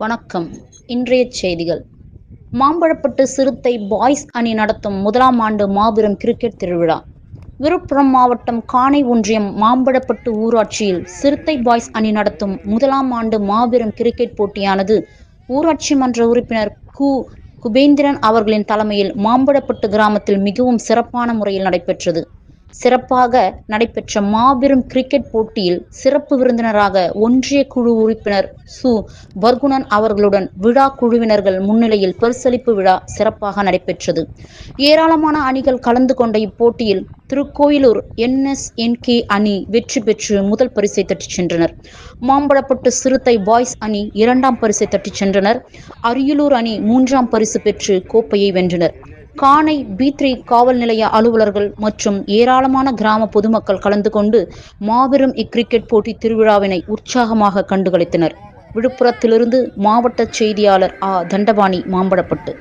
வணக்கம். இன்றைய செய்திகள். மாம்பழப்பட்டு சிறுத்தை பாய்ஸ் அணி நடத்தும் முதலாம் ஆண்டு மாபெரும் கிரிக்கெட் திருவிழா. விழுப்புரம் மாவட்டம் காணை ஒன்றியம் மாம்பழப்பட்டு ஊராட்சியில் சிறுத்தை பாய்ஸ் அணி நடத்தும் முதலாம் ஆண்டு மாபெரும் கிரிக்கெட் போட்டியானது ஊராட்சி மன்ற உறுப்பினர் கு. குபேந்திரன் அவர்களின் தலைமையில் மாம்பழப்பட்டு கிராமத்தில் மிகவும் சிறப்பான முறையில் நடைபெற்றது. சிறப்பாக நடைபெற்ற மாபெரும் கிரிக்கெட் போட்டியில் சிறப்பு விருந்தினராக ஒன்றிய குழு உறுப்பினர் சு. பர்குணன் அவர்களுடன் விழா குழுவினர்கள் முன்னிலையில் பரிசளிப்பு விழா சிறப்பாக நடைபெற்றது. ஏராளமான அணிகள் கலந்து கொண்ட இப்போட்டியில் திருக்கோயிலூர் என்எஸ்என்கே அணி வெற்றி பெற்று முதல் பரிசை தட்டிச் சென்றனர். மாம்பழப்பட்டு சிறுத்தை பாய்ஸ் அணி இரண்டாம் பரிசை தட்டிச் சென்றனர். அரியலூர் அணி மூன்றாம் பரிசு பெற்று கோப்பையை வென்றனர். காணை பி த்ரீ காவல் நிலைய அலுவலர்கள் மற்றும் ஏராளமான கிராம பொதுமக்கள் கலந்து கொண்டு மாபெரும் இக்கிரிக்கெட் போட்டி திருவிழாவினை உற்சாகமாக கண்டுகளித்தனர் விழுப்புரத்திலிருந்து மாவட்ட செய்தியாளர் ஆ தண்டபாணி மாம்பழப்பட்டு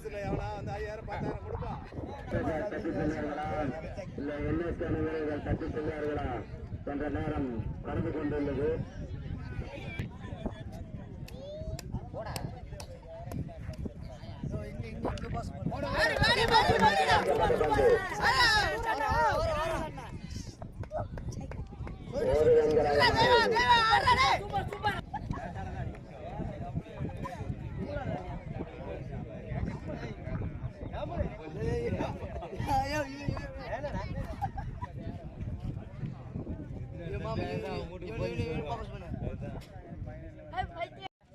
எவனா வந்து ஐயாயிரம் பத்தாயிரம் கொடுப்பான் தட்டி சென்றார்களா இல்லை என்எஸ்கே வீரர்கள் தட்டி சென்றார்களா என்ற நேரம் கடந்து கொண்டுள்ளது ஒரு வெங்கடாயம்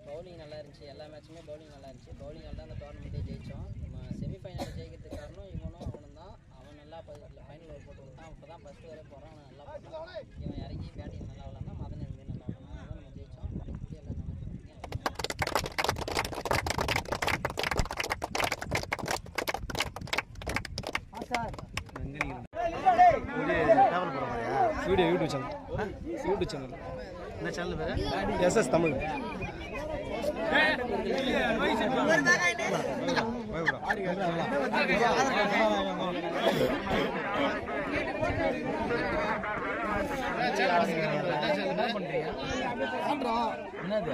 பவுலிங் நல்லா இருந்துச்சு மேட்சுமே பவுலிங் நல்லா இருந்துச்சு. பவுலிங் தான் அந்த டோர்னமெண்ட்டே ஜெயித்தோம் செமிஃபைனல் ஜெயிக்கிறதுக்கு காரணம் இவனும் அவனும் தான். அவன் நல்லா ஃபைனல் ஒரு போட்டு கொடுத்தான். இப்போ தான் ஃபஸ்ட்டு வரை போகிறான் அவன் நல்லா இவன் video YouTube channel YouTube channel என்ன சேனல் பேர்? எஸ்எஸ் தமிழ் என்னது?